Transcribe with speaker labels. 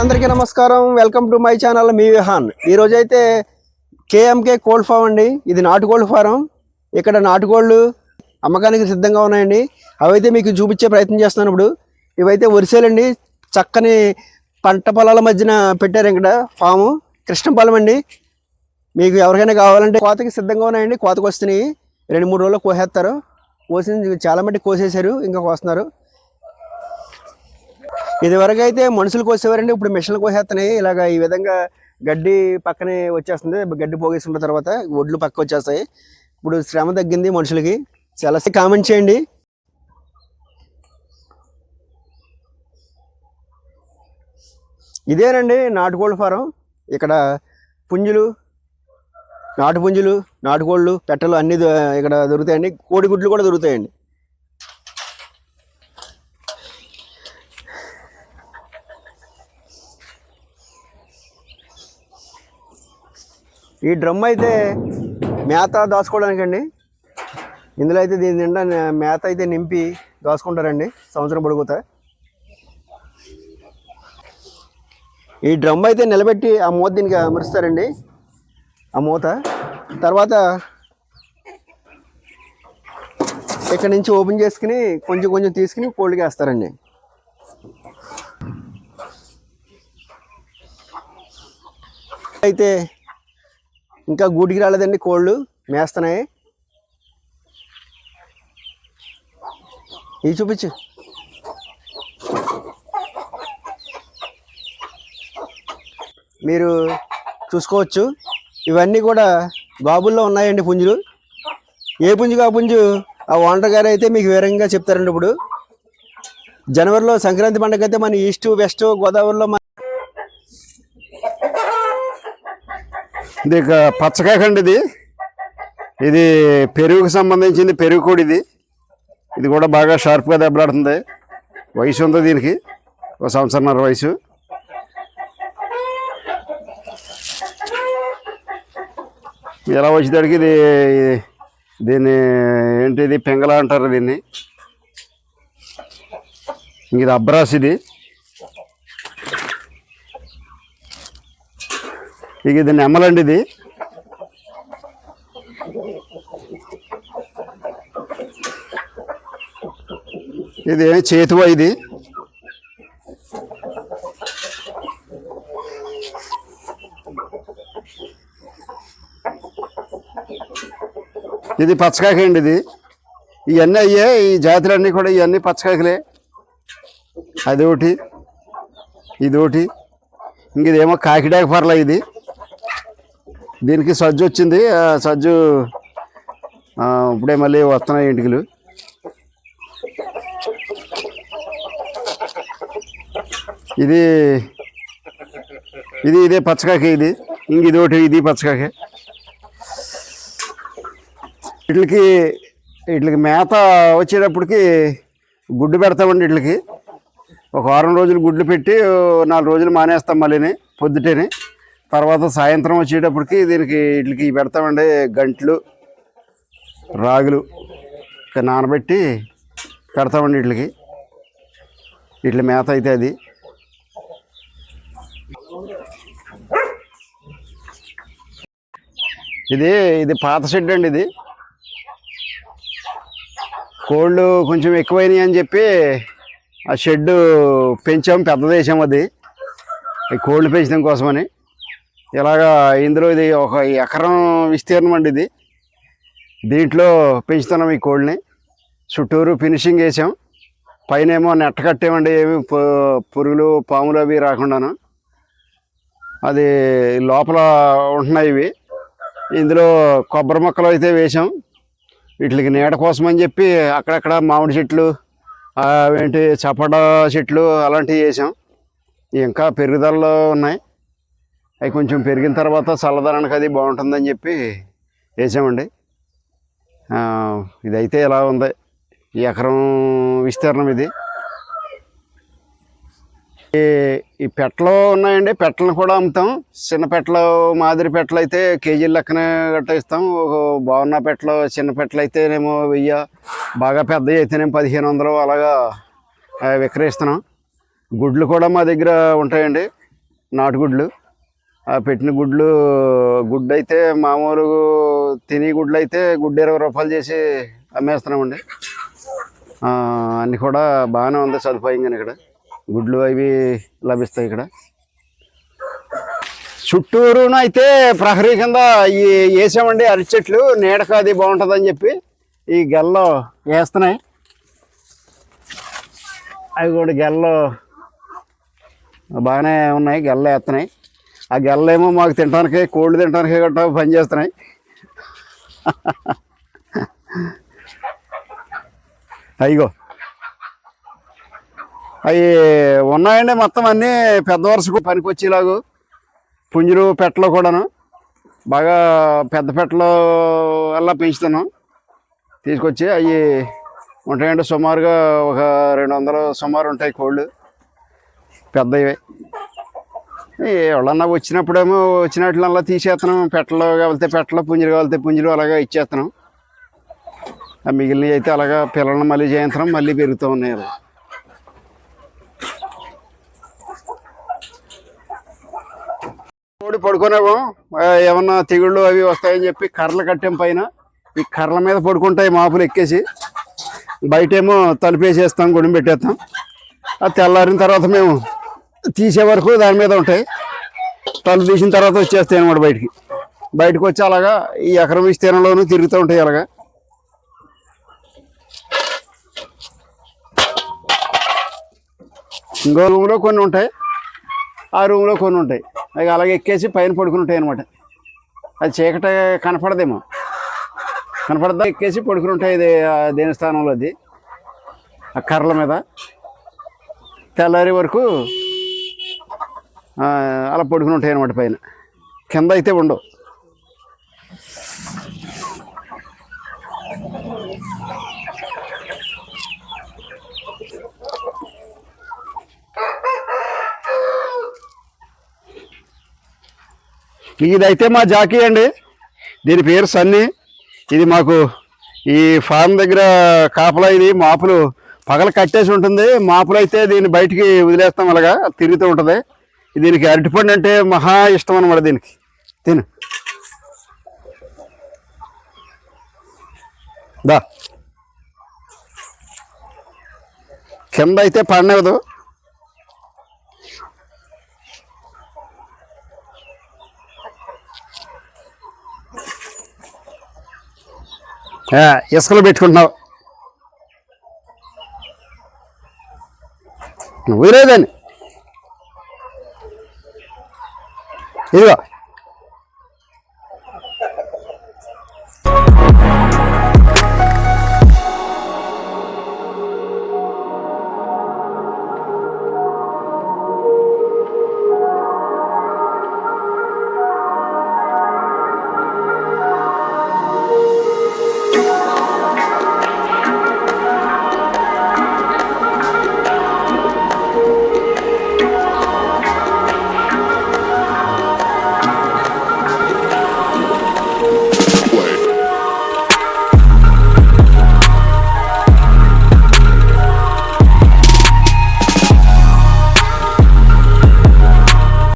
Speaker 1: అందరికీ నమస్కారం. Welcome to my channel మీ విహాన్. ఈరోజు అయితే కేఎంకే కోల్డ్ ఫామ్ అండి. ఇది నాటుకోళ్ళ ఫారం. ఇక్కడ నాటుకోళ్ళు అమ్మకానికి సిద్ధంగా ఉన్నాయండి. అవైతే మీకు చూపించే ప్రయత్నం చేస్తున్నాను ఇప్పుడు. ఇవైతే వరిసేలండి. చక్కని పంట పొలాల మధ్యన పెట్టారు ఇక్కడ ఫాము. కృష్ణపాలెం అండి. మీకు ఎవరికైనా కావాలంటే కోతకి సిద్ధంగా ఉన్నాయండి. కోతకు వస్తున్నాయి రెండు మూడు రోజులు కోసేస్తారు. కోసి చాలా మట్టి కోసేశారు. ఇంకా కోస్తున్నారు. ఇదివరకు అయితే మనుషులు కోసేవారండి ఇప్పుడు మిషన్లు కోసేస్తున్నాయి. ఇలాగ ఈ విధంగా గడ్డి పక్కనే వచ్చేస్తుంది గడ్డి పోగేసుకున్న తర్వాత ఒడ్లు పక్క వచ్చేస్తాయి. ఇప్పుడు శ్రమ తగ్గింది మనుషులకి. చాలా కామెంట్ చేయండి. ఇదేనండి నాటుకోళ్ళ ఫారం. ఇక్కడ పుంజులు నాటు పుంజులు నాటుకోళ్ళు పెట్టలు అన్నీ దొ- ఇక్కడ దొరుకుతాయండి. కోడిగుడ్లు కూడా దొరుకుతాయండి. ఈ డ్రమ్ అయితే మేత దాచుకోవడానికండి. ఇందులో అయితే దీని నిండా మేత అయితే నింపి దాచుకుంటారండి. సంవత్సరం పొడుగుతా ఈ డ్రమ్ అయితే నిలబెట్టి ఆ మూత దీనికి అమరుస్తారండి. ఆ మూత. తర్వాత ఇక్కడ నుంచి ఓపెన్ చేసుకుని కొంచెం కొంచెం తీసుకుని కోల్డ్కి వేస్తారండి అయితే ఇంకా గూటికి రాలేదండి కోళ్ళు మేస్తున్నాయి. ఇవి చూపించు. మీరు చూసుకోవచ్చు. ఇవన్నీ కూడా బాబుల్లో ఉన్నాయండి పుంజులు. ఏ పుంజు కా పుంజు? ఆ ఓనర్ గారు అయితే మీకు వివరంగా చెప్తారండి ఇప్పుడు. జనవరిలో సంక్రాంతి పండుగ అయితే మన ఈస్ట్ వెస్ట్ గోదావరిలో
Speaker 2: ఇది ఇక పచ్చకాకండి ఇది. ఇది పెరుగుకు సంబంధించింది పెరుగు కోడి ఇది. ఇది కూడా బాగా షార్ప్గా దెబ్బలాడుతుంది. వయసు ఉంది దీనికి? ఒక సంవత్సరంన్నర వయసు. ఎలా వచ్చేదానికి ఇది దీన్ని ఏంటి ఇది? పెంగళ అంటారు దీన్ని. ఇంక ఇది అబ్రాస్ ఇది. ఇక ఇది నెమ్మలండి ఇది. ఇది చేతువ ఇది? ఇది పచ్చకాకి అండి ఇది. ఇవన్నీ అయ్యే ఈ జాతులన్నీ కూడా ఇవన్నీ పచ్చకాకులే అది ఒకటి ఇది ఒకటి ఇంక ఇదేమో కాకిడాక పర్ల ఇది. దీనికి సజ్జు వచ్చింది. ఆ సజ్జు ఇప్పుడే మళ్ళీ వస్తున్నాయి ఇంటికలు ఇది ఇది ఇదే పచ్చకాకి ఇది. ఇంక ఇది ఒకటి ఇది పచ్చకాకి. వీటికి వీటికి మేత వచ్చేటప్పటికి గుడ్డు పెడతామండి వీటికి ఒక వారం రోజులు గుడ్లు పెట్టి నాలుగు రోజులు మానేస్తాం మళ్ళీని పొద్దుటేనే. తర్వాత సాయంత్రం వచ్చేటప్పటికి దీనికి వీటికి పెడతామండి గంట్లు రాగులు నానబెట్టి పెడతామండి వీటికి వీటి మేత అయితే అది. ఇది ఇది పాత షెడ్ అండి ఇది. కోళ్ళు కొంచెం ఎక్కువైనాయి అని చెప్పి ఆ షెడ్ పెంచాం పెద్ద దేశం అది. ఈ కోళ్ళు పెంచడం కోసమని. ఇలాగా ఇందులో ఇది ఒక ఎకరం విస్తీర్ణం అండి ఇది. దీంట్లో పెంచుతున్నాం ఈ కోళ్ళని. చుట్టూరు ఫినిషింగ్ వేసాం. పైన ఏమో నెట్ట కట్టేమండి ఏమి పు- పురుగులు పాములు అవి రాకుండాను. అది లోపల ఉంటున్నాయి ఇవి. ఇందులో కొబ్బరి మొక్కలు అయితే వేసాం. వీటికి నీడ కోసం అని చెప్పి అక్కడక్కడ మామిడి చెట్లు అవేంటి ఏంటి చపట చెట్లు అలాంటివి వేసాం. ఇంకా పెరుగుదలలో ఉన్నాయి. అవి కొంచెం పెరిగిన తర్వాత చల్లదనానికి అది బాగుంటుందని చెప్పి వేసామండి. ఇదైతే ఇలా ఉంది? ఈ ఎకరం విస్తీర్ణం ఇది. ఈ- ఈ పెట్టలు ఉన్నాయండి. పెట్టలను కూడా అమ్ముతాం. చిన్న పెట్టలు మాదిరి పెట్టలు అయితే కేజీల లెక్కన గట్ట ఇస్తాం ఒక బాగున్న పెట్టలు చిన్న పెట్టలు అయితేనేమో వెయ్యి బాగా పెద్దవి అయితేనేమో పదిహేను వందలు అలాగా విక్రయిస్తున్నాం. గుడ్లు కూడా మా దగ్గర ఉంటాయండి. నాటుగుడ్లు. పెట్టిన గుడ్లు గుడ్డు అయితే మామూలు తిని గుడ్లు అయితే గుడ్డు ఇరవై రూపాయలు చేసి అమ్మేస్తున్నామండి. అన్నీ అన్ని కూడా బాగానే ఉంది సదుపాయంగా ఇక్కడ. గుడ్లు అవి లభిస్తాయి ఇక్కడ. చుట్టూరున అయితే ప్రహరీ కింద ఈ వేసామండి అరటి చెట్లు. నీడక అది బాగుంటుందని చెప్పి ఈ గెల్లో వేస్తున్నాయి. అవి కూడా గెల్లో బాగానే ఉన్నాయి గెల్ల వేస్తున్నాయి. ఆ గెల్లేమో మాకు తినడానికి కోళ్ళు తినడానికి గట్రా పనిచేస్తున్నాయి అయ్యో. అవి ఉన్నాయండి మొత్తం అన్నీ పెద్ద వరుసకు పనికొచ్చేలాగు. పుంజులు పెట్టలో కూడాను. బాగా పెద్ద పెట్టలు అలా పెంచుతున్నాం. తీసుకొచ్చి అవి ఉంటాయండి. సుమారుగా ఒక రెండు వందలు సుమారు ఉంటాయి కోళ్ళు. పెద్దవి. ఎవరన్నా వచ్చినప్పుడేమో వచ్చినట్లల్లా తీసేస్తున్నాం పెట్టలు కావాలితే పెట్టలు పుంజులు కావాలితే పుంజులు అలాగా ఇచ్చేస్తున్నాం ఆ మిగిలినవి అయితే అలాగా పిల్లల్ని మళ్ళీ చేయించడం మళ్ళీ పెరుగుతూ ఉన్నాయి అలా. కోడి పడుకునేమో ఏమన్నా తెగుళ్ళు అవి వస్తాయని చెప్పి కర్రలు కట్టాం పైన. ఈ కర్రల మీద పడుకుంటాయి మాపులు ఎక్కేసి. బయటేమో తలుపేసేస్తాం గుడి పెట్టేస్తాం. ఆ తెల్లారిన తర్వాత మేము తీసే వరకు దాని మీద ఉంటాయి. తలుపు తీసిన తర్వాత వచ్చేస్తాయి అనమాట బయటికి. బయటకు వచ్చి అలాగా ఈ ఎకరం విస్తీర్ణంలోనూ తిరుగుతూ ఉంటాయి అలాగా. ఇంకో రూమ్లో కొన్ని ఉంటాయి. ఆ రూమ్లో కొన్ని ఉంటాయి. అవి అలాగే ఎక్కేసి పైన పడుకుని ఉంటాయి అనమాట అది చీకట కనపడదేమో. కనపడదా? ఎక్కేసి పడుకుని ఉంటాయి ఇది దేనిస్థానంలో దేని స్థానంలో అది. ఆ కర్రల మీద. తెల్లారి వరకు అలా పడుకుని ఉంటాయి అనమాట పైన. కింద అయితే ఉండవు. ఇదైతే మా జాకీ అండి. దీని పేరు సన్నీ. ఇది మాకు ఈ ఫార్మ్ దగ్గర కాపలా ఇది మాపులు పగల కట్టేసి ఉంటుంది. మాపులు అయితే దీన్ని బయటికి వదిలేస్తాం అలాగా తిరుగుతూ ఉంటుంది. దీనికి అరటిపండు అంటే మహా ఇష్టం అనమాట దీనికి. తిను. దా. కింద అయితే పడనివ్వదు ఇసుకలు ఇసుకలో పెట్టుకుంటున్నావు. నువ్వు లేదని ఇదిగో